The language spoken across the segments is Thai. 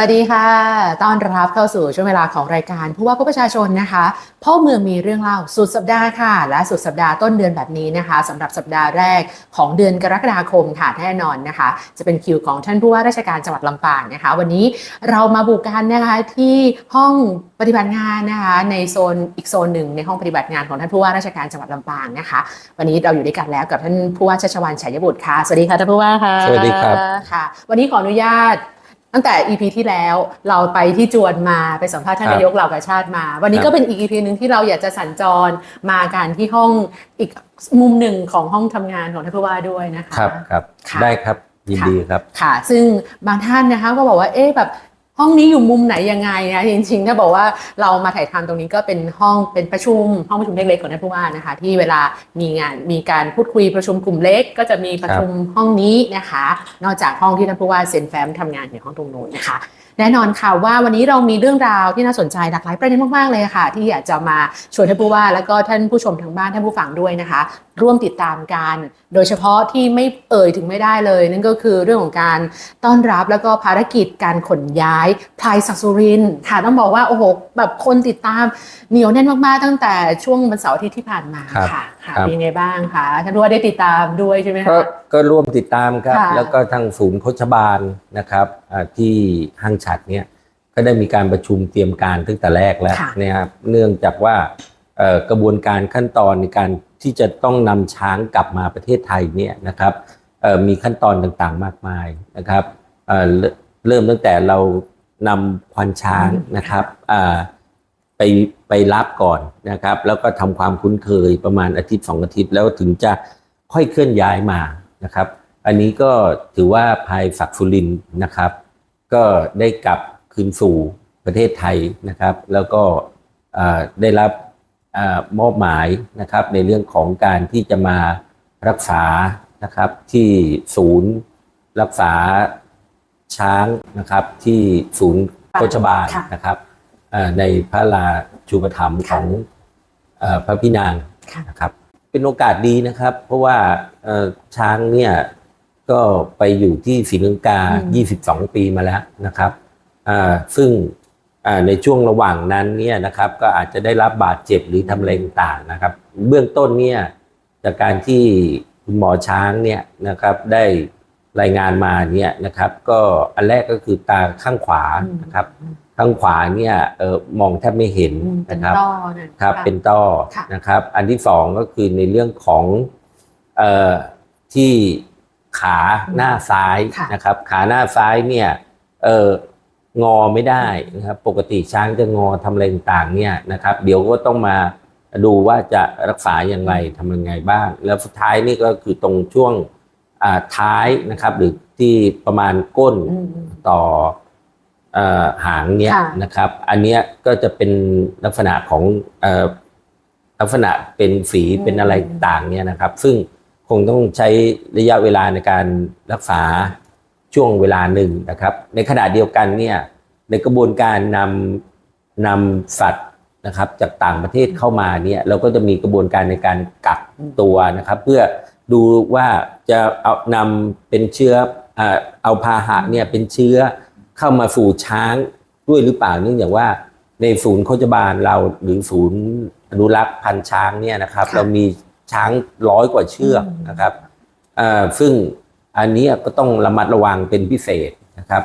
วัสดีค่ะ ต้อนรับเข้าสู่ช่วงเวลาของรายการผู้ว่าผู้ประชาชนนะคะ พ่อเมืองมีเรื่องเล่าสุดสัปดาห์ค่ะ และสุดสัปดาห์ต้นเดือนแบบนี้นะคะสำหรับสัปดาห์แรกของเดือนกรกฎาคมค่ะแน่นอนนะคะ จะเป็นคิวของท่านผู้ว่าราชการจังหวัดลำปางนะคะ วันนี้เรามาบุกกันนะคะที่ห้องปฏิบัติงานนะคะในโซนอีกโซนหนึ่งในห้องปฏิบัติงานของท่านผู้ว่าราชการจังหวัดลำปางนะคะ วันนี้เราอยู่ด้วยกันแล้วกับท่านผู้ว่าชัชวานชัยบุตรค่ะสวัสดีค่ะท่านผู้ว่าค่ะสวัสดีครับค่ะ วันนี้ขออนุญาต ตั้งแต่ EP ที่แล้วเราไปที่จวนมาไปสัมภาษณ์ท่านครับนายกเหล่ากาชาติมา วันนี้ครับก็เป็นอีก EP หนึ่งที่เราอยากจะสัญจรมากันที่ห้องอีกมุมหนึ่งของห้องทำงานของท่านผู้ว่าด้วยนะคะครับครับค่ะได้ครับยินดีครับค่ะ ซึ่งบางท่านนะคะก็บอกว่าเอ๊ะแบบ ห้องนี้อยู่มุมไหนยังไงนะจริงๆ ถ้าบอกว่าเรามาถ่ายทำตรงนี้ก็เป็นห้องเป็นประชุม ห้องประชุมเล็กๆของท่านผู้ว่านะคะ ที่เวลามีงานมีการพูดคุยประชุมกลุ่มเล็ก ก็จะมีประชุมห้องนี้นะคะ นอกจากห้องที่ท่านผู้ว่าเซ็นแฟ้มทำงานอยู่ห้องตรงโน้นนะคะแน่นอนค่ะว่าวันนี้เรามีเรื่องราวที่น่าสนใจหลากหลายประเด็นมากๆเลยค่ะ ที่อยากจะมาชวนท่านผู้ว่า แล้วก็ท่านผู้ชมทางบ้านท่านผู้ฟังด้วยนะคะ ร่วมติดตามกัน โดยเฉพาะที่ไม่เอ่ยถึงไม่ได้เลย นั่นก็คือเรื่องของการต้อนรับแล้วก็ภารกิจการขนย้ายพลายศักดิ์สุรินทร์ค่ะต้องบอกว่าโอ้โหแบบคนติดตามเหนียวแน่นมากๆ ตั้งแต่ช่วงวันเสาร์อาทิตย์ที่ผ่านมาครับค่ะค่ะครับเป็นยังไงบ้างคะท่านผู้ว่าได้ติดตามด้วยใช่ไหมก็คะก็ร่วมติดตามครับค่ะแล้วก็ทางศูนย์โคชบาลนะครับอ่าที่ห้างฉัดเนี่ยก็ได้มีการประชุมเตรียมการตั้งแต่แรกแล้วค่ะนะครับเนื่องจากว่าเอ่อกระบวนการขั้นตอนในการ ที่จะต้องนำช้างกลับมาประเทศไทยเนี่ยนะครับมีขั้นตอนต่างๆมากมายนะครับเเริ่มตั้งแต่เรานำควานช้างนะครับไปไปรับก่อนนะครับ แล้วก็ทำความคุ้นเคยประมาณอาทิตย์สองอาทิตย์แล้วถึงจะค่อยเคลื่อนย้ายมานะครับ อันนี้ก็ถือว่าภายศักดิ์สุรินนะครับ ก็ได้กลับคืนสู่ประเทศไทยนะครับ แล้วก็ได้รับ มอบหมายนะครับในเรื่องของการที่จะมารักษานะครับที่ศูนย์รักษาช้างนะครับที่ศูนย์โคชบาลค่ะนะครับเอ่อในพระราชูปถัมภ์ของเอ่อพระพี่นางค่ะนะครับเป็นโอกาสดีนะครับ เพราะว่าเอ่อช้างเนี่ยก็ไปอยู่ที่ศรีลังกาอืม22 ปีมาแล้วนะครับอ่าซึ่งอ่า ในช่วงระหว่างนั้นเนี่ยนะครับก็อาจจะได้รับบาดเจ็บหรือทำอะไรต่างๆนะครับ เบื้องต้นเนี่ยจากการที่คุณหมอช้างเนี่ยนะครับได้รายงานมาเนี่ยนะครับ ก็อันแรกก็คือตาข้างขวานะครับข้างขวาเนี่ยเออมองแทบไม่เห็นอืมเป็นนะครับต้อนั่นครับะเป็นต้อค่ะนะครับ อันที่สองก็คือในเรื่องของเอ่อที่ขาหน้าซ้ายค่ะนะครับ ขาหน้าซ้ายเนี่ยเออ งอไม่ได้นะครับปกติช้างจะงอทำอะไรต่างเนี่ยนะครับ เดี๋ยวก็ต้องมาดูว่าจะรักษาอย่างไรทำยังไงบ้าง แล้วสุดท้ายนี่ก็คือตรงช่วงท้ายนะครับ หรือที่ประมาณก้นต่ออหางเนี้ยนะครับ อันเนี้ยก็จะเป็นลักษณะของอลักษณะเป็นฝีเป็นอะไรต่างเนี่ยนะครับ ซึ่งคงต้องใช้ระยะเวลาในการรักษา ช่วงเวลาหนึ่งนะครับ ในขณะเดียวกันเนี่ยในกระบวนการนำนำสัตว์นะครับจากต่างประเทศเข้ามาเนี่ยเราก็จะมีกระบวนการในการกักตัวนะครับ เพื่อดูว่าจะเอานำเป็นเชื้อเอ่อเอาพาหะเนี่ยเป็นเชื้อเข้ามาสู่ช้างด้วยหรือเปล่าเนื่องจากว่าในศูนย์โคจบาลเราหรือศูนย์อนุรักษ์พันธุ์ช้างเนี่ยนะครับค่ะเรามีช้างร้อยกว่าเชือกอืมนะครับเอ่อซึ่ง อันนี้ก็ต้องระมัดระวังเป็นพิเศษนะครับ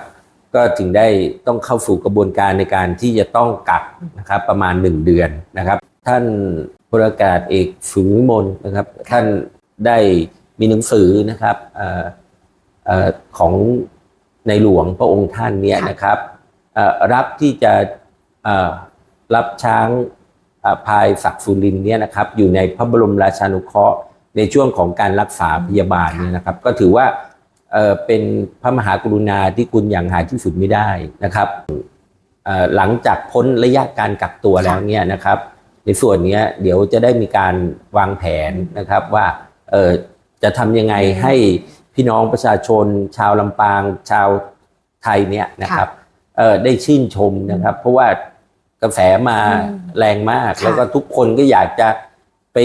ก็จึงได้ต้องเข้าสู่กระบวนการในการที่จะต้องกักนะครับประมาณ 1 เดือนนะครับ ท่านพลอากาศเอกสุวิมลนะครับ ท่านได้มีหนังสือนะครับออของในหลวงพระองค์ท่านเนี่ยนะครับรับที่จะรับช้างพายศักดิ์สุรินเนี่ยนะครับ อยู่ในพระบรมราชานุเคราะห์ ในช่วงของการรักษาพยาบาลเนี่ยนะครับ ก็ถือว่าเอ่อเป็นพระมหากรุณาที่คุณอย่างหาที่สุดไม่ได้นะครับเอ่อหลังจากพ้นระยะการกักตัวแล้วเนี่ยนะครับ ในส่วนเนี้ยเดี๋ยวจะได้มีการวางแผนนะครับว่าเออจะทำยังไงให้พี่น้องประชาชน ชาวลำปางชาวไทยเนี่ยนะครับเออได้ชื่นชมนะครับ เพราะว่ากระแสมาอืมแรงมากค่ะแล้วก็ทุกคนก็อยากจะไป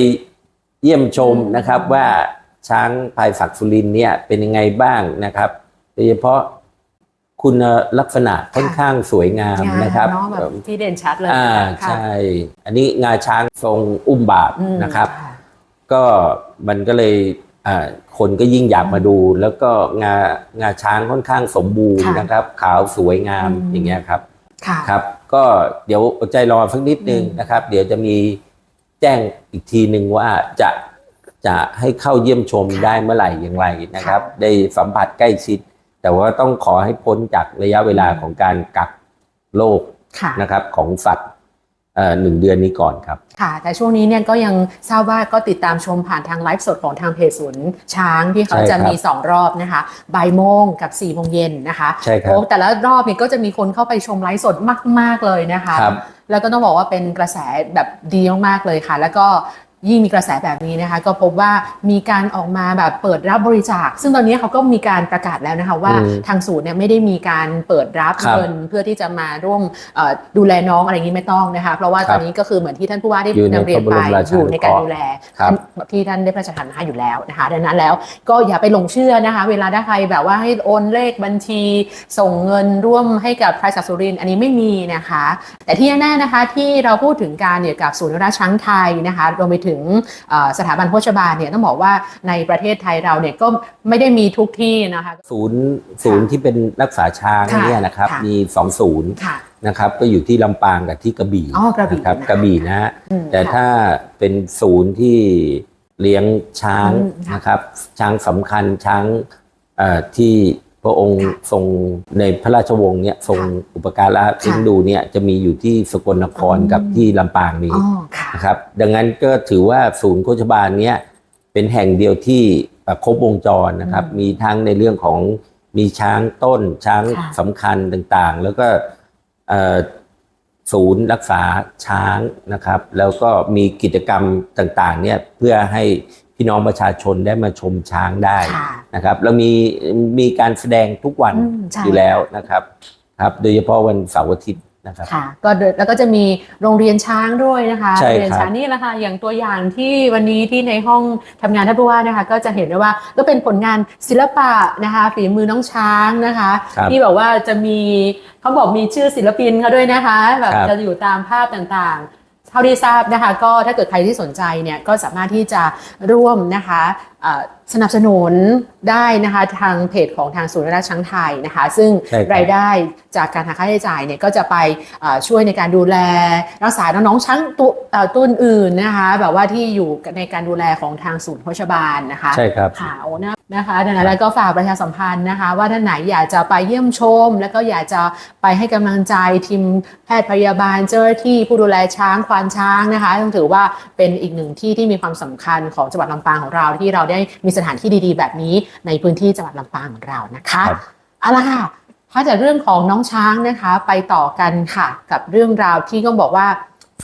เยี่ยมชมอืมนะครับว่าช้างพายฝักสุรินทร์เนี่ยเป็นยังไงบ้างนะครับ โดยเฉพาะคุณลักษณะค่อนข้างสวยงามนะครับเนาะแบบที่เด่นชัดเลยอ่าค่ะใช่ อันนี้งาช้างทรงอุ้มบาทอืมนะครับค่ะก็มันก็เลยอ่าคนก็ยิ่งอยากมาดู แล้วก็งางาช้างค่อนข้างสมบูรณ์ค่ะนะครับ ขาวสวยงามอืมอย่างเงี้ยครับค่ะครับ ก็เดี๋ยวอดใจรอสักนิดนึงอืมนะครับ เดี๋ยวจะมี แจ้งอีกทีหนึ่งว่าจะจะให้เข้าเยี่ยมชมได้เมื่อไหร่อย่างไรนะครับ ได้สัมผัสใกล้ชิด แต่ว่าต้องขอให้พ้นจากระยะเวลาของการกักโรคค่ะนะครับของสัตว์เอ่อหนึ่งเดือนนี้ก่อนครับ ค่ะ แต่ช่วงนี้เนี่ยก็ยังทราบว่าก็ติดตามชมผ่านทางไลฟ์สดของทางเพจศูนย์ช้างที่เขาใช่ครับจะมี 2 รอบนะคะบ่ายโมงกับ4ี่โมงเย็นนะคะใช่ครับโอ้แต่ละรอบเนี่ยก็จะมีคนเข้าไปชมไลฟ์สดมาก ๆ เลยนะคะครับ แล้วก็ต้องบอกว่าเป็นกระแสแบบดีมากๆเลยค่ะ แล้วก็ ยิ่งมีกระแสแบบนี้นะคะ ก็พบว่ามีการออกมาแบบเปิดรับบริจาค ซึ่งตอนนี้เขาก็มีการประกาศแล้วนะคะว่าอืมทางศูนย์เนี่ยไม่ได้มีการเปิดรับครับเงินเพื่อที่จะมาร่วมเอ่อดูแลน้องอะไรอย่างนี้ไม่ต้องนะคะ เพราะว่าครับตอนนี้ก็คือเหมือนที่ท่านผู้ว่าได้อยู่ในนำเรียนพระบไปรมราชาอยู่ในการนุเคราะห์ดูแลครับที่ท่านได้พระราชทานให้อยู่แล้วนะคะดังนั้นแล้วก็อย่าไปหลงเชื่อนะคะ เวลาถ้าใครแบบว่าให้โอนเลขบัญชี ส่งเงินร่วมให้กับพรายศักดิ์สุรินทร์อันนี้ไม่มีนะคะ แต่ที่แน่ๆนะคะที่เราพูดถึงการเนี่ยกับศูนย์ราชช้างไทยนะคะรวมไปถึงเอ่อสถาบันโภชบาลเนี่ยต้องบอกว่าในประเทศไทยเราเนี่ยก็ไม่ได้มีทุกที่นะคะศูนย์ศูนย์ที่เป็นรักษาช้างค่ะเนี่ยนะครับค่ะมีสองศูนย์ค่ะนะครับก็อยู่ที่ลำปางกับที่กระบี่อ๋อกระบี่นะครับนะคะกระบี่นะฮะอืมแต่ค่ะถ้าเป็นศูนย์ที่เลี้ยงช้างอืมค่ะนะครับช้างสำคัญช้างเอ่อที่พ ระองค์ค่ะทรงในพระราชวงศ์เนี่ยทรงค่ะอุปการะเลี้ยงดูเนี่ยจะมีอยู่ที่สกลนครอืมกับที่ลำปางนี้อ๋อค่ะนะครับดังนั้นก็ถือว่าศูนย์โคชบาลเนี้ยเป็นแห่งเดียวที่เอ่อครบวงจรนะครับอืมมีทั้งในเรื่องของมีช้างต้นช้างค่ะสำคัญต่างๆ แล้วก็เอ่อศูนย์รักษาช้างนะครับ แล้วก็มีกิจกรรมต่างๆเนี่ยเพื่อให้ พี่น้องประชาชนได้มาชมช้างได้ค่ะนะครับแล้วมีมีการแสดงทุกวันอืมใช่อยู่แล้วนะครับครับ โดยเฉพาะวันเสาร์อาทิตย์นะครับค่ะก็เดินแล้วก็จะมีโรงเรียนช้างด้วยนะคะใช่ครับโรงเรียนช้างนี่แหละค่ะอย่างตัวอย่างที่วันนี้ที่ในห้องทำงานท่านผู้ว่านะคะ ก็จะเห็นได้ว่าก็เป็นผลงานศิลปะนะคะฝีมือน้องช้างนะคะครับที่แบบว่าจะมีเขาบอกมีชื่อศิลปินเขาด้วยนะคะแบบครับจะอยู่ตามภาพต่างๆ เท่าที่ทราบนะคะ ก็ถ้าเกิดใครที่สนใจเนี่ยก็สามารถที่จะร่วมนะคะ สนับสนุนได้นะคะทางเพจของทางศูนย์ราชช้างไทยนะคะ ซึ่งใช่ครับรายได้จากการหาค่าใช้จ่ายเนี่ยก็จะไปเอ่อช่วยในการดูแลรักษาน้องๆช้างตัวเอ่อตัวอื่นๆนะคะแบบว่าที่อยู่ในการดูแลของทางศูนย์โภชบาลนะคะใช่ครับค่ะโอ้นะนะคะดังนั้นแล้วก็ฝากประชาสัมพันธ์นะคะ ว่าท่านไหนอยากจะไปเยี่ยมชม แล้วก็อยากจะไปให้กำลังใจทีมแพทย์พยาบาลเจ้าหน้าที่ผู้ดูแลช้างควานช้างนะคะต้องถือว่าเป็นอีกหนึ่งที่ที่มีความสำคัญของจังหวัดลำปางของเราที่เราได้มีสถานที่ดีๆ แบบนี้ในพื้นที่จังหวัดลำปางของเรานะคะครับเอาละค่ะถ้าจากเรื่องของน้องช้างนะคะ ไปต่อกันค่ะกับเรื่องราวที่ก็บอกว่า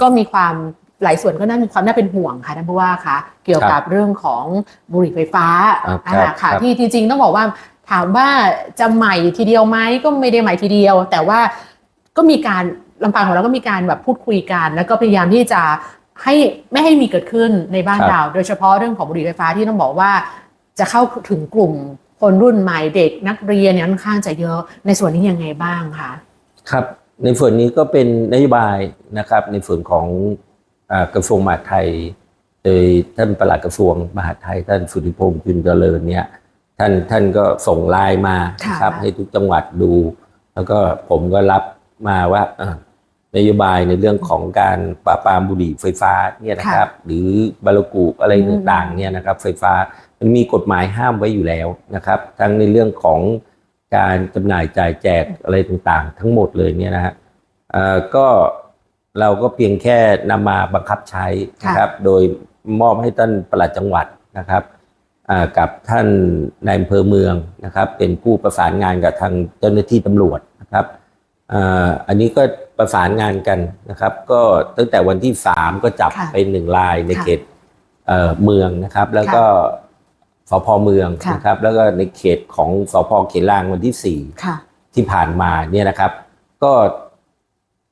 ก็มีความหลายส่วนก็น่ามีความน่าเป็นห่วงค่ะท่านผู้ว่าคะเกี่ยวกับเรื่องของบุหรี่ไฟฟ้าอ่าครับอ่าค่ะครับที่จริงๆต้องบอกว่าถามว่าจะใหม่ทีเดียวไหมก็ไม่ได้ใหม่ทีเดียว แต่ว่าก็มีการลำปางของเราก็มีการแบบพูดคุยกัน แล้วก็พยายามที่จะ ให้ไม่ให้มีเกิดขึ้นในบ้านครับเรา โดยเฉพาะเรื่องของบุหรี่ไฟฟ้าที่ต้องบอกว่า จะเข้าถึงกลุ่มคนรุ่นใหม่เด็กนักเรียนเนี่ยค่อนข้างจะเยอะในส่วนนี้ยังไงบ้างคะครับในส่วนนี้ก็เป็นนโยบายนะครับในส่วนของอากระทรวงมหาดไทย โดยท่านปลัดกระทรวงมหาดไทย ท่านสุธิพงศ์จุนเจริญเนี่ยท่านท่านก็ส่งไลน์มาค่ะนะครับให้ทุกจังหวัดดู แล้วก็ผมก็รับมาว่าเอ่อ นโยบายในเรื่องของการปราบปรามบุหรี่ไฟฟ้าเนี่ยนะครับ หรือบาลกุอะไรอืมต่างๆเนี่ยนะครับ ไฟฟ้ามันมีกฎหมายห้ามไว้อยู่แล้วนะครับ ทั้งในเรื่องของการจำหน่ายจ่ายแจกอะไรต่างๆ ทั้งหมดเลยเนี่ยนะฮะเอ่อก็เราก็เพียงแค่นำมาบังคับใช้นะครับ โดยมอบให้ท่านปลัดจังหวัดนะครับอ่ากับท่านนายอำเภอเมืองนะครับ เป็นผู้ประสานงานกับทางเจ้าหน้าที่ตำรวจนะครับ อ่าอันนี้ก็ประสานงานกันนะครับ ก็ตั้งแต่วันที่สามก็จับค่ะไปหนึ่งรายในค่ะเขตเอ่อเมืองนะครับ แล้วก็สพเมืองค่ะ นะครับ แล้วก็ในเขตของสพเขตล่างวันที่สี่ ค่ะ ที่ผ่านมาเนี่ยนะครับ ก็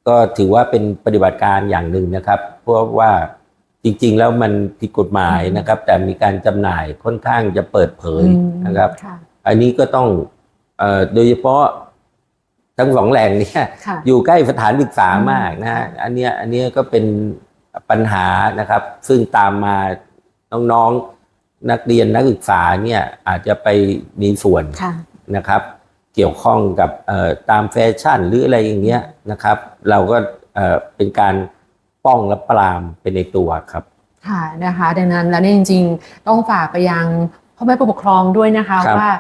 ก็ถือว่าเป็นปฏิบัติการอย่างหนึ่งนะครับ เพราะว่าจริง ๆ แล้วมันผิดกฎหมายนะครับ แต่มีการจำหน่ายค่อนข้างจะเปิดเผยอืมนะครับ ค่ะ อันนี้ก็ต้องเอ่อโดยเฉพาะ ทั้งสองแหล่งเนี่ยค่ะอยู่ใกล้สถานศึกษาอืมมากนะฮะอันเนี้ยอันเนี้ยก็เป็นปัญหานะครับ ซึ่งตามมาน้องๆนักเรียนนักศึกษาเนี่ยอาจจะไปมีส่วนค่ะนะครับ เกี่ยวข้องกับเอ่อตามแฟชั่นหรืออะไรอย่างเงี้ยนะครับ เราก็เอ่อเป็นการป้องและปรามเป็นในตัวครับค่ะนะคะ ดังนั้นแล้วเนี่ยจริง ๆ ต้องฝากไปยังพ่อแม่ผู้ปกครองด้วยนะคะครับว่า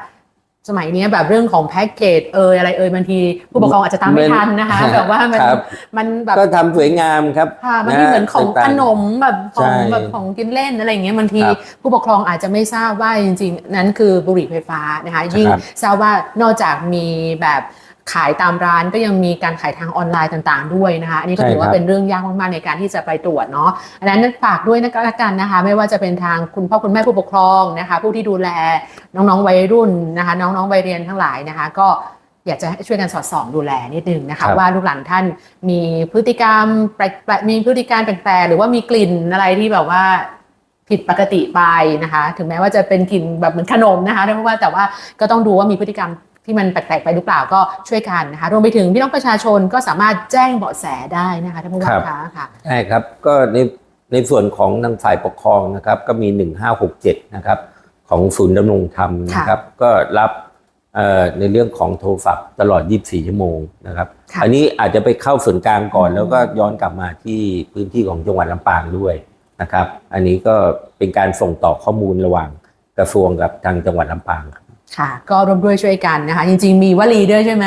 สมัยนี้แบบเรื่องของแพ็กเกจเอยอะไรเอยบางทีผู้ปกครองอาจจะตามไม่ทันนะคะมันแบบว่ามันครับมันแบบก็ทำสวยงามครับค่ะบางทีเหมือนของต่าขๆนมแบบของใช่แบบของกินเล่นอะไรอย่างเงี้ยบางทีครับผู้ปกครองอาจจะไม่ทราบว่าจริง ๆ นั้นคือบุหรี่ไฟฟ้านะคะยิ่งครับทราบว่านอกจากมีแบบ ขายตามร้านก็ยังมีการขายทางออนไลน์ต่างๆ ด้วยนะคะอันนี้ก็ถือว่าเป็นเรื่องยากมากๆในการที่จะไปตรวจเนาะอันนั้นฝากด้วยนะกันนะคะ ไม่ว่าจะเป็นทางคุณพ่อคุณแม่ผู้ปกครองนะคะ ผู้ที่ดูแลน้องๆวัยรุ่นนะคะ น้องๆวัยเรียนทั้งหลายนะคะ ก็อยากจะให้ช่วยกันสอดส่องดูแลนิดนึงนะครัคะบว่าลูกหลานท่านมีพฤติกรรมแปลกๆมีพฤติการแปลกๆหรือว่ามีกลิ่นอะไรที่แบบว่าผิดปกติไปนะคะ ถึงแม้ว่าจะเป็นกลิ่นแบบเหมือนขนมนะคะเพราะว่าแต่ว่าก็ต้องดูว่ามีพฤติกรรม ที่มันแปลกๆไปหรือเปล่าก็ช่วยกันนะคะรวมไปถึงพี่น้องประชาชนก็สามารถแจ้งเบาะแสได้นะคะท่านผู้ว่าคะค่ะใช่ครับก็ในในส่วนของทางฝ่ายปกครองนะครับ ก็มี 1567 นะครับ ของศูนย์ดำรงธรรมนะครับ ก็รับเอ่อในเรื่องของโทรศัพท์ตลอด 24 ชั่วโมงนะครับค่ะอันนี้อาจจะไปเข้าส่วนกลางก่อนอืมแล้วก็ย้อนกลับมาที่พื้นที่ของจังหวัดลำปางด้วยนะครับ อันนี้ก็เป็นการส่งต่อข้อมูลระหว่างกระทรวงกับทางจังหวัดลำปางครับ ค่ะ ก็ร่วมด้วยช่วยกันนะคะ จริงๆ มีวลีด้วยใช่ไหม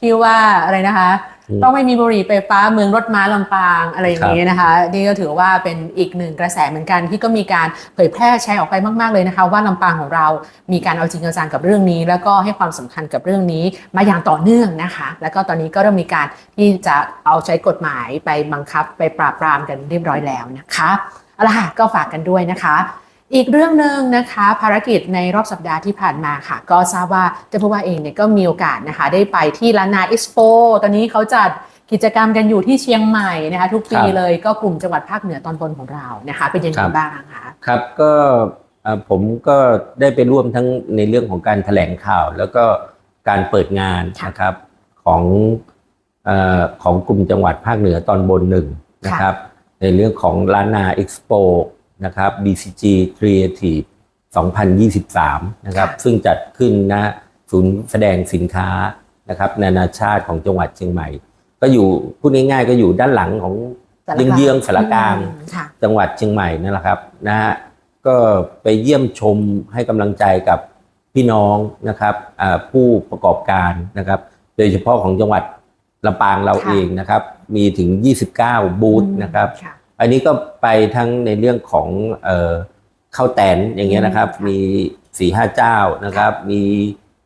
ที่ว่าอะไรนะคะอืมต้องไม่มีบุหรี่ไฟฟ้าเมืองรถม้าลำปางอะไรอย่างนี้นะคะ นี่ก็ถือว่าเป็นอีกหนึ่งกระแสเหมือนกันที่ก็มีการเผยแพร่แชร์ออกไปมากๆเลยนะคะ ว่าลำปางของเรามีการเอาจริงเอาจังกับเรื่องนี้ แล้วก็ให้ความสำคัญกับเรื่องนี้มาอย่างต่อเนื่องนะคะ แล้วก็ตอนนี้ก็เริ่มมีการที่จะเอาใช้กฎหมายไปบังคับไปปราบปรามกันเรียบร้อยแล้วนะคะเอาละค่ะก็ฝากกันด้วยนะคะ อีกเรื่องหนึ่งนะคะภารกิจในรอบสัปดาห์ที่ผ่านมาค่ะ ก็ทราบว่าเจ้าผู้ว่าเองเนี่ยก็มีโอกาสนะคะ ได้ไปที่ล้านนาเอ็กซ์โปตอนนี้เขาจัดกิจกรรมกันอยู่ที่เชียงใหม่นะคะ ทุกปีครับเลยก็กลุ่มจังหวัดภาคเหนือตอนบนของเรานะคะ เป็นยังไงครับบ้างคะครับก็เอ่อผมก็ได้ไปร่วมทั้งในเรื่องของการแถลงข่าว แล้วก็การเปิดงานค่ะนะครับของเออของกลุ่มจังหวัดภาคเหนือตอนบนหนึ่งนะครับ ในเรื่องของล้านนาเอ็กซ์โป นะครับ BCG Creative 2023 นะครับค่ะซึ่งจัดขึ้นณศูนย์แสดงสินค้านะครับนานาชาติของจังหวัดเชียงใหม่ ก็อยู่พูดง่ายๆ ก็อยู่ด้านหลังของสารกลางเยื้องๆสารกลางอืมค่ะจังหวัดเชียงใหม่นั่นแหละครับนะฮะก็ไปเยี่ยมชมให้กำลังใจกับพี่น้องนะครับอ่าผู้ประกอบการนะครับ โดยเฉพาะของจังหวัดลำปางเราค่ะเองนะครับ มีถึง 29 บูธนะครับค่ะ อันนี้ก็ไปทั้งในเรื่องของเอ่อข้าวแตนอย่างเงี้ยนะครับอืมค่ะมีสี่ห้าเจ้านะครับ มี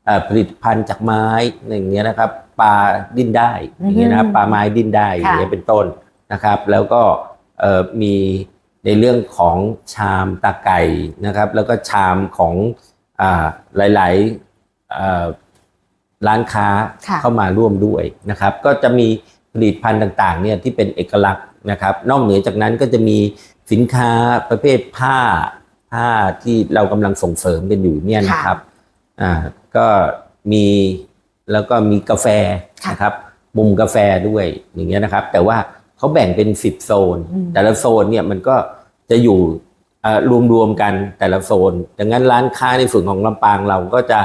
เอ่อผลิตภัณฑ์จากไม้อย่างเงี้ยนะครับปลาดิ้นได้อย่างเงี้ยนะครับอืมปลาไม้ดิ้นได้อย่างเงี้ยค่ะเป็นต้นนะครับ แล้วก็เอ่อมีในเรื่องของชามตาไก่นะครับ แล้วก็ชามของอ่าหลายๆเอ่อร้านค้าค่ะเข้ามาร่วมด้วยนะครับ ก็จะมี ผลิตภัณฑ์ต่างๆเนี่ยที่เป็นเอกลักษณ์นะครับ นอกเหนือจากนั้นก็จะมีสินค้าประเภทผ้าผ้าที่เรากำลังส่งเสริมกันอยู่เนี่ยนะครับอ่าก็มีแล้วก็มีกาแฟค่ะนะครับมุมกาแฟด้วยอย่างเงี้ยนะครับ แต่ว่าเขาแบ่งเป็นสิบโซนอืมแต่ละโซนเนี่ยมันก็จะอยู่เอ่อรวมๆกันแต่ละโซน ดังนั้นร้านค้าในส่วนของลำปางเราก็จะ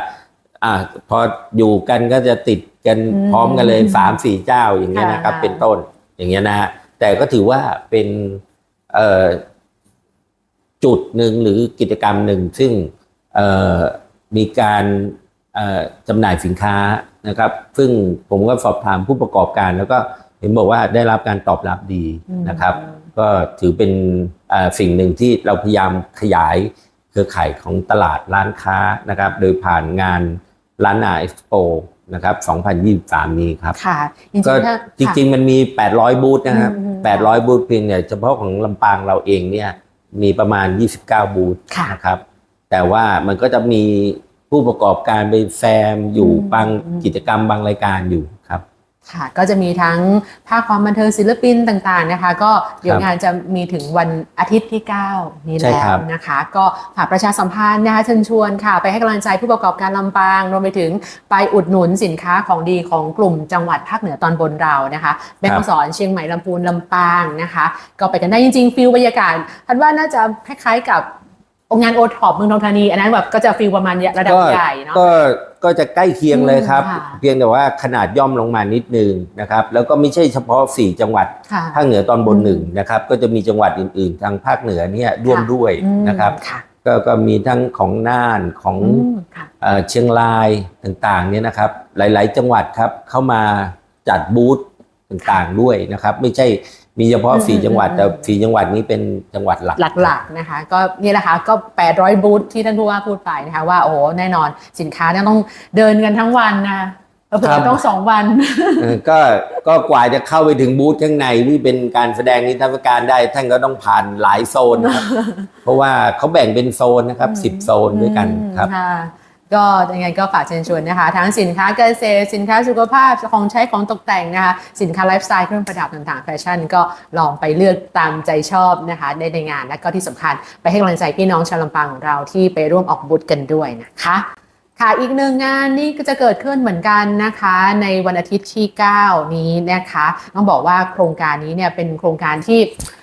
อ่าพออยู่กันก็จะติด กันอืมพร้อมกันเลยสามสี่เจ้าอย่างเงี้ยนะครับค่ะเป็นต้นอย่างเงี้ยนะฮะแต่ก็ถือว่าเป็นเอ่อจุดหนึ่งหรือกิจกรรมหนึ่งซึ่งเอ่อมีการเอ่อจำหน่ายสินค้านะครับ ซึ่งผมก็สอบถามผู้ประกอบการ แล้วก็เห็นบอกว่าได้รับการตอบรับดีนะครับ ก็ถือเป็นเอ่อสิ่งหนึ่งที่เราพยายามขยายเครือข่ายของตลาดร้านค้านะครับ โดยผ่านงานร้านนาเอ็กซ์โป นะครับ 2023 นี้ครับ ค่ะจริงก็ๆถ้าจริงๆ มันมี 800 บูธนะครับอืมอืม800 บูธเพียงเนี่ยเฉพาะของลำปางเราเองเนี่ยมีประมาณ 29 บูธค่ะนะครับ แต่ว่ามันก็จะมีผู้ประกอบการไปแซมอยู่อืมบางอืมกิจกรรมบางรายการอยู่ครับ ค่ะก็จะมีทั้งภาคความบันเทิงศิลปินต่างๆนะคะ ก็เดี๋ยวครับงานจะมีถึงวันอาทิตย์ที่ 9 นี้ใช่แล้ครัวบนะคะ ก็ฝากประชาสัมพันธ์นะคะเชิญชวนค่ะ ไปให้กำลังใจผู้ประกอบการลำปาง รวมไปถึงไปอุดหนุนสินค้าของดีของกลุ่มจังหวัดภาคเหนือตอนบนเรานะคะแม่ฮ่องสอนเชียงใหม่ลำพูนลำปางนะคะ ก็ไปกันได้จริงๆฟิลบรรยากาศพันว่าน่าจะคล้ายๆกับ งานโอท็อปเมืองทองธานี อันนั้นแบบก็จะฟิลประมาณระดับก็ใหญ่เนาะ ก็ก็จะใกล้เคียงเลยครับอืมค่ะเพียงแต่ว่าขนาดย่อมลงมานิดนึงนะครับ แล้วก็ไม่ใช่เฉพาะ 4 จังหวัดค่ะภาคเหนือตอนบนอืมหนึ่งนะครับ ก็จะมีจังหวัดอื่นๆ ทางภาคเหนือเนี่ยร่วมค่ะด้วยอืมนะครับค่ะก็ก็มีทั้งของน่านของอืมค่ะเอ่อเชียงรายต่างๆเนี่ยนะครับ หลาย ๆ จังหวัดครับเข้ามาจัดบูธต่างๆด้วยนะครับ ไม่ใช่ มีเฉพาะอืมสี่จังหวัดอืมแต่สี่จังหวัดนี้เป็นจังหวัดหลักหลักๆนะคะ ก็นี่แหละค่ะก็ 800 บูธที่ท่านผู้ว่าพูดไปนะคะ ว่าโอ้โหแน่นอนสินค้าเนี่ยต้องเดินกันทั้งวันนะเผื่ครัอบต้องสองวันเออก็ก็กว่าจะเข้าไปถึงบูธข้างในที่เป็นการแสดงนิทรรศการได้ท่านก็ต้องผ่านหลายโซนครับเพราะว่าเขาแบ่งเป็นโซนนะครับสิบโซนด้วยกันครับอืมค่ะ ก็ยังไงก็ฝากเชิญชวนนะคะ ทั้งสินค้าเกษตรสินค้าสุขภาพของใช้ของตกแต่งนะคะ สินค้าไลฟ์สไตล์เครื่องประดับต่างๆแฟชั่น ก็ลองไปเลือกตามใจชอบนะคะในในงานและก็ที่สำคัญไปให้กำลังใจพี่น้องชาวลำปางของเราที่ไปร่วมออกบูธกันด้วยนะคะ ค่ะอีกหนึ่งงานนี่ก็จะเกิดขึ้นเหมือนกันนะคะ ในวันอาทิตย์ที่ 9 นี้นะคะต้องบอกว่าโครงการนี้เนี่ยเป็นโครงการที่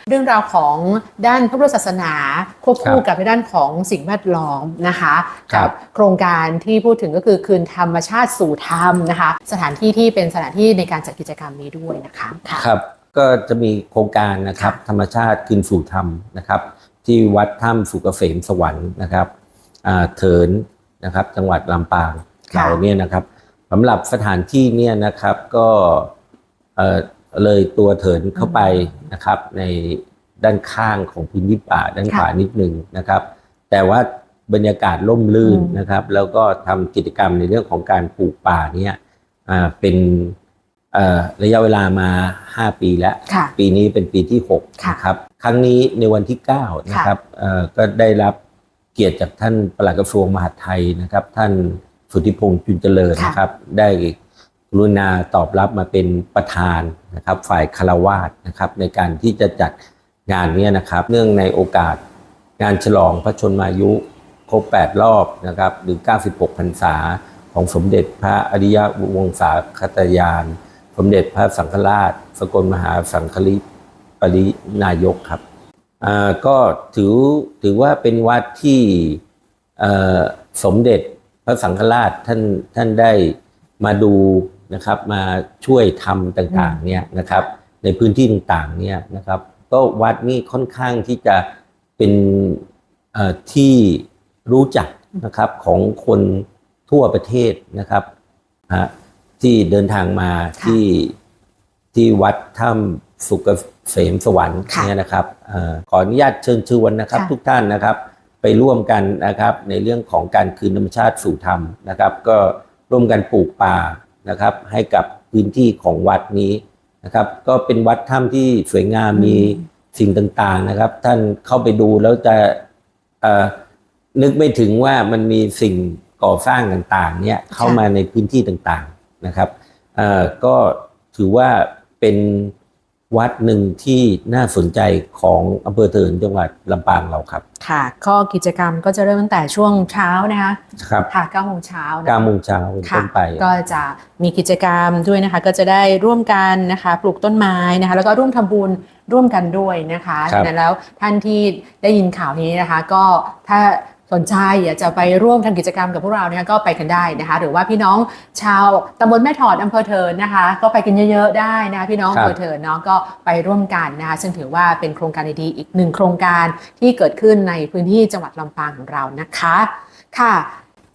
เรื่องราวของด้านพระพุทธศาสนา ควบคู่กับในด้านของสิ่งแวดล้อมนะคะครักับโครงการที่พูดถึงก็คือคืนธรรมชาติสู่ธรรมนะคะ สถานที่ที่เป็นสถานที่ในการจัดกิจกรรมนี้ด้วยนะคะค่ะครับก็จะมีโครงการนะครับธรรมชาติคืนสู่ธรรมนะครับ ที่วัดถ้ำสุกเกษมสวรรค์นะครับอ่าเถิน นะครับ จังหวัดลำปางค่ะเราเนี่ยนะครับสำหรับสถานที่เนี่ยนะครับก็เอ่อเลยตัวเถินเข้าไปนะครับในด้านข้างของพื้นที่ป่าด้านขวานิดหนึ่งนะครับ แต่ว่าบรรยากาศร่มรื่นอืมนะครับ แล้วก็ทำกิจกรรมในเรื่องของการปลูกป่าเนี่ยอ่าเป็นเอ่อระยะเวลามา 5 ปีแล้วค่ะปีนี้เป็นปีที่6ค่ะนะครับ ครั้งนี้ในวันที่ 9 นะครับเอ่อก็ได้รับ เกียรติจากท่านปลัดกระทรวงมหาดไทยนะครับ ท่านสุทธิพงษ์จุนเจริญค่ะนะครับ ได้กรุณาตอบรับมาเป็นประธานนะครับ ฝ่ายคารวาสนะครับ ในการที่จะจัดงานเนี้นะครับ เนื่องในโอกาสงานฉลองพระชนมายุครบ 8 รอบนะครับ หรือ 96พรรษาของสมเด็จพระอริยวงศาคตยาน สมเด็จพระสังฆราช สกลมหาสังฆริปรินายกครับอ่า ก็ถือถือว่าเป็นวัดที่สมเด็จพระสังฆราชท่านท่านได้มาดูนะครับมาช่วยทำต่างๆเนี่ยนะครับ ในพื้นที่ต่างๆเนี่ยนะครับ ก็วัดนี้ค่อนข้างที่จะเป็นที่รู้จักนะครับของคนทั่วประเทศนะครับที่เดินทางมาที่ที่วัดถ้ำ สุกเกษมสวรรค์ค่ะเนี่ยนะครับเอ่อขออนุญาตเชิญชวนนะครับ ค่ะ ทุกท่านนะครับ ไปร่วมกันนะครับ ในเรื่องของการคืนธรรมชาติสู่ธรรมนะครับ ก็ร่วมกันปลูกป่านะครับ ให้กับพื้นที่ของวัดนี้นะครับ ก็เป็นวัดถ้ำที่สวยงามมีสิ่งต่างๆนะครับ ท่านเข้าไปดูแล้วจะเอ่อนึกไม่ถึงว่ามันมีสิ่งก่อสร้างต่างๆ เนี่ยเข้ามาในพื้นที่ต่างๆนะครับ เอ่อก็ถือว่าเป็น วัดหนึ่งที่น่าสนใจของอำเภอเถินจังหวัดลำปางเราครับ ค่ะ ก็กิจกรรมก็จะเริ่มตั้งแต่ช่วงเช้านะคะครับค่ะ9โมงเช้านะคะเก้าโมงเช้าเป็นค่ะต้นไป ก็จะมีกิจกรรมด้วยนะคะ ก็จะได้ร่วมกันนะคะปลูกต้นไม้นะคะ แล้วก็ร่วมทำบุญร่วมกันด้วยนะคะครับฉะนั้นแล้วท่านที่ได้ยินข่าวนี้นะคะ ก็ถ้า สนใจอยากจะไปร่วมทำกิจกรรมกับพวกเราเนี่ยก็ไปกันได้นะคะ หรือว่าพี่น้องชาวตำบลแม่ถอดอำเภอเทินนะคะ ก็ไปกันเยอะๆได้นะคะพี่น้องครับอำเภอเทินเนาะก็ไปร่วมกันนะคะซึ่งถือว่าเป็นโครงการดีๆอีกหนึ่งโครงการที่เกิดขึ้นในพื้นที่จังหวัดลำปางของเรานะคะค่ะ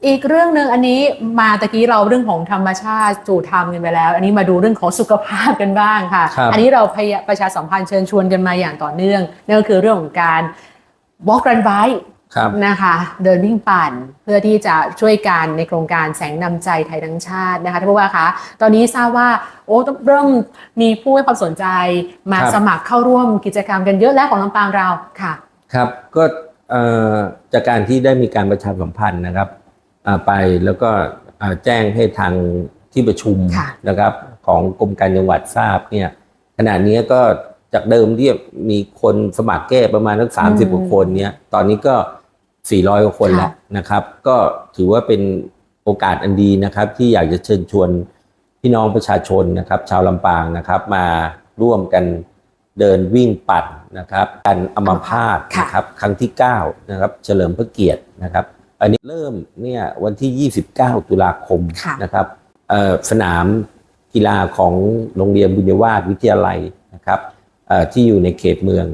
อีกเรื่องหนึ่งอันนี้มาตะกี้เราเรื่องของธรรมชาติสู่ธรรมกันไปแล้ว อันนี้มาดูเรื่องของสุขภาพกันบ้างค่ะครับอันนี้เราพยาประชาสัมพันธ์เชิญชวนกันมาอย่างต่อเนื่องนั่นก็คือเรื่องของการ walk run bike ครับ นะคะ เดินวิ่งปั่นเพื่อที่จะช่วยกันในโครงการแสงนำใจไทยทั้งชาตินะคะท่านผู้ว่าคะตอนนี้ทราบว่าโอ้ต้องเริ่มมีผู้ให้ความสนใจมาครับสมัครเข้าร่วมกิจกรรมกันเยอะแล้วของลำปางเราค่ะ ครับก็เอ่อจากการที่ได้มีการประชาสัมพันธ์นะครับอ่าไปแล้วก็อ่าแจ้งให้ทางที่ประชุมค่ะนะครับของกรมการจังหวัดทราบเนี่ยขณะนี้ก็จากเดิมที่มีคนสมัครแก้ประมาณสักสามสิบกว่าคนเนี่ยตอนนี้ก็ 400กว่าคนแล้วนะครับ ก็ถือว่าเป็นโอกาสอันดีนะครับ ที่อยากจะเชิญชวนพี่น้องประชาชนนะครับ ชาวลำปางนะครับมาร่วมกันเดินวิ่งปั่นนะครับกันอัมพาตนะครับครั้งที่9นะครับเฉลิมพระเกียรตินะครับ อันนี้เริ่มเนี่ยวันที่ 29 ตุลาคมค่ะนะครับเอ่อสนามกีฬาของโรงเรียนบุญยวาสวิทยาลัยนะครับเอ่อที่อยู่ในเขตเมือง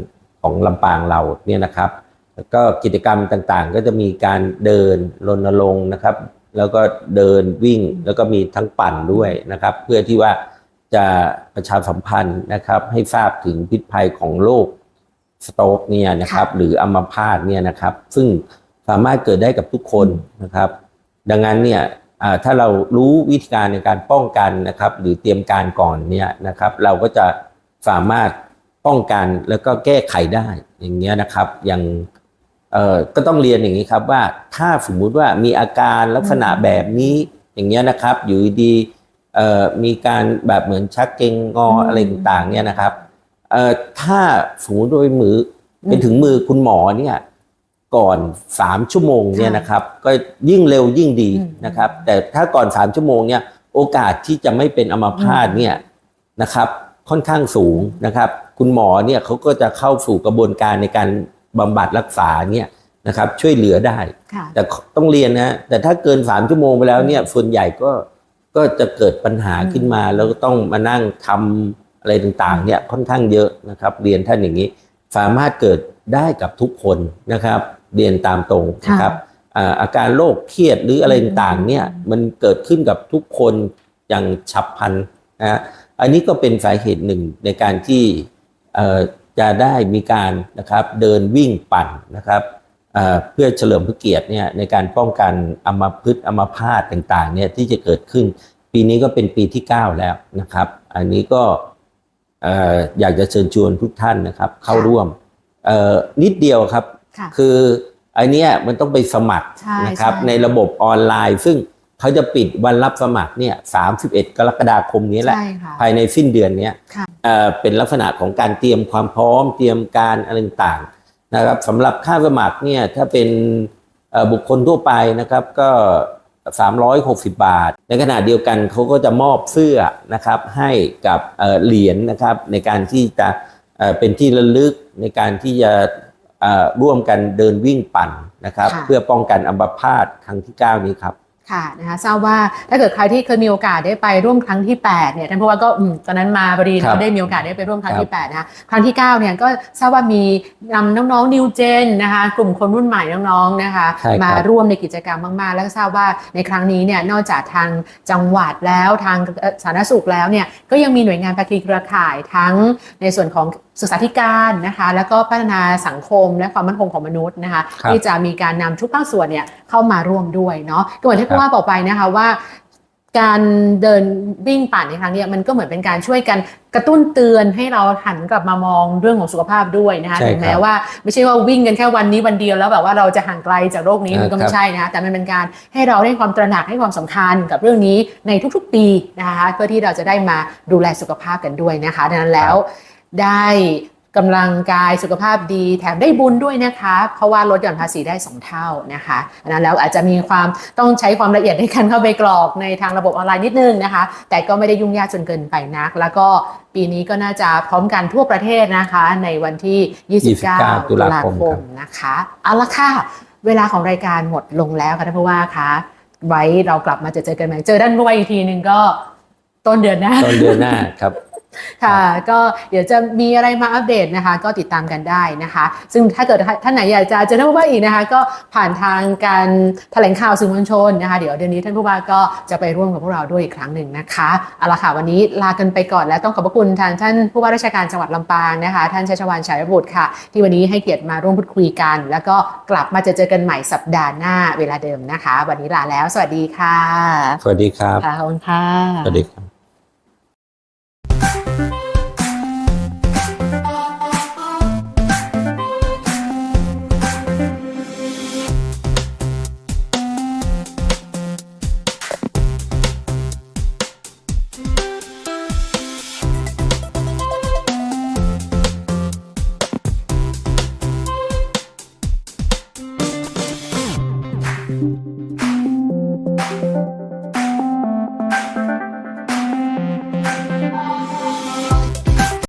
ของลำปางเราเนี่ยนะครับ แล้วก็กิจกรรมต่างๆ ก็จะมีการเดินรณรงค์นะครับ แล้วก็เดินวิ่งแล้วก็มีทั้งปั่นด้วยนะครับ เพื่อที่ว่าจะประชาสัมพันธ์นะครับ ให้ทราบถึงพิษภัยของโรคสโตรกเนี่ยนะครับ หรืออัมพาตเนี่ยนะครับ ซึ่งสามารถเกิดได้กับทุกคนนะครับ ดังนั้นเนี่ยถ้าเรารู้วิธีการในการป้องกันนะครับ หรือเตรียมการก่อนเนี่ยนะครับ เราก็จะสามารถป้องกันแล้วก็แก้ไขได้อย่างเงี้ยนะครับ อย่าง เอ่อก็ต้องเรียนอย่างนี้ครับว่าถ้าสมมุติว่ามีอาการลักษณะแบบนี้อย่างเงี้ยนะครับ อยู่ดีๆเอ่อมีการแบบเหมือนชักเกร็งงออืมอะไรต่างๆเนี่ยนะครับเอ่อถ้าสมมติโดยมืออมเป็นถึงมือคุณหมอเนี่ยก่อนสามชั่วโมงเนี่ยนะครับ ก็ยิ่งเร็วยิ่งดีอืมนะครับ แต่ถ้าก่อนสามชั่วโมงเนี่ยโอกาสที่จะไม่เป็นอัมพาตอืมเนี่ยนะครับ ค่อนข้างสูงนะครับ คุณหมอเนี่ยเขาก็จะเข้าสู่กระบวนการในการ บำบัดรักษาเนี่ยนะครับช่วยเหลือได้ค่ะแต่ต้องเรียนนะแต่ถ้าเกินสามชั่วโมงไปแล้วเนี่ยส่วนใหญ่ก็ก็จะเกิดปัญหาขึ้นมา แล้วก็ต้องมานั่งทำอะไรต่างๆเนี่ยค่อนข้างเยอะนะครับ เรียนท่านอย่างนี้ สามารถเกิดได้กับทุกคนนะครับ เรียนตามตรงนะครับอ่าอาการโรคเครียดหรืออะไรต่างๆเนี่ยมันเกิดขึ้นกับทุกคนอย่างฉับพลันนะฮะอันนี้ก็เป็นสาเหตุหนึ่งในการที่เอ่อ จะได้มีการนะครับเดินวิ่งปั่นนะครับเอ่อเพื่อเฉลิมพระเกียรติเนี่ยในการป้องกันอัมพฤกษ์อัมพาตต่างๆเนี่ยที่จะเกิดขึ้น ปีนี้ก็เป็นปีที่ 9 แล้วนะครับ อันนี้ก็เอ่ออยากจะเชิญชวนทุกท่านนะครับเข้าร่วมเอ่อนิดเดียวครับค่ะคืออันเนี้ยมันต้องไปสมัครใช่นะครับใช่ในระบบออนไลน์ ซึ่ง เขาจะปิดวันรับสมัครเนี่ย31กรกฎาคมนี้แหละ ใช่ค่ะภายในสิ้นเดือนเนี้ยค่ะ เอ่อเป็นลักษณะของการเตรียมความพร้อมเตรียมการอะไรต่างๆนะครับสำหรับค่าสมัครเนี่ยถ้าเป็นเอ่อบุคคลทั่วไปนะครับก็ 360 บาท ในขณะเดียวกันเขาก็จะมอบเสื้อนะครับให้กับเอ่อเหรียญนะครับในการที่จะเอ่อเป็นที่ระลึกในการที่จะเอ่อร่วมกันเดินวิ่งปั่นนะครับ ค่ะ เพื่อป้องกันอัมพาตครั้งที่ 9 นี้ครับ ค่ะนะคะทราบว่าถ้าเกิดใครที่เคยมีโอกาสได้ไปร่วมครั้งที่8เนี่ยท่านผู้ว่าก็อืมตอนนั้นมาพอดีครับเราได้มีโอกาสได้ไปร่วมครั้งที่ครับ8นะคะครั้งที่9เนี่ยก็ทราบว่ามีนำน้องๆนิวเจนนะคะกลุ่มคนรุ่นใหม่น้องๆนะคะใช่ครับมาร่วมในกิจกรรมมากๆ แล้วก็ทราบว่าในครั้งนี้เนี่ยนอกจากทางจังหวัดแล้วทางเอ่อสาธารณสุขแล้วเนี่ยก็ยังมีหน่วยงานภาคีเครือข่ายทั้งในส่วนของ ศึกษาธิการนะคะ แล้วก็พัฒนาสังคมและความมั่นคงของมนุษย์นะคะครับที่จะมีการนำทุกภาคส่วนเนี่ยเข้ามาร่วมด้วยเนาะก็เหมือนที่ครับผู้ว่าบอกไปนะคะว่าการเดินวิ่งปั่นในครั้งเนี้ยมันก็เหมือนเป็นการช่วยกันกระตุ้นเตือนให้เราหันกลับมามองเรื่องของสุขภาพด้วยนะคะใช่ถึงแม้ครับว่าไม่ใช่ว่าวิ่งกันแค่วันนี้วันเดียวแล้วแบบว่าเราจะห่างไกลจากโรคนี้อ่ามันก็คไม่รับใช่นะคะแต่มันเป็นการให้เราได้ความตระหนักให้ความสำคัญกับเรื่องนี้ในทุกๆ ปีนะคะเพื่อที่เราจะได้มาดูแลสุขภาพกันด้วยนะคะดังนั้นแล้ว ได้กำลังกายสุขภาพดีแถมได้บุญด้วยนะคะ เพราะว่าลดหย่อนภาษีได้ 2 เท่านะคะดังนั้นแล้วอาจจะมีความต้องใช้ความละเอียดในการเข้าไปกรอกในทางระบบออนไลน์นิดนึงนะคะ แต่ก็ไม่ได้ยุ่งยากจนเกินไปนัก แล้วก็ปีนี้ก็น่าจะพร้อมกันทั่วประเทศนะคะ ในวันที่ 29 29ตุลาคตุลาคมมนะคะเอาละค่ะ เวลาของรายการหมดลงแล้วค่ะท่านผู้ว่าคะไว้เรากลับมาเจอเจอกันใหม่เจอท่านผู้ว่าอีกทีหนึ่งก็ต้นเดือนหน้าตอนเดือนหน้าครับค่ะ ก็เดี๋ยวจะมีอะไรมาอัปเดตนะคะ ก็ติดตามกันได้นะคะ ซึ่งถ้าเกิดท่านไหนอยากจะเจอท่านผู้ว่าอีกนะคะ ก็ผ่านทางการแถลงข่าวสื่อมวลชนนะคะ เดี๋ยวเดือนนี้ท่านผู้ว่าก็จะไปร่วมกับพวกเราด้วยอีกครั้งหนึ่งนะคะเอาละค่ะวันนี้ลากันไปก่อนแล้วต้องขอบพระคุณทางท่านผู้ว่าราชการจังหวัดลำปางนะคะ ท่านชัชวานชัยบุตรค่ะ ที่วันนี้ให้เกียรติมาร่วมพูดคุยกัน แล้วก็กลับมาเจอเจอกันใหม่สัปดาห์หน้าเวลาเดิมนะคะ วันนี้ลาแล้ว สวัสดีค่ะ สวัสดีครับค่ะขอบคุณค่ะสวัสดีครับ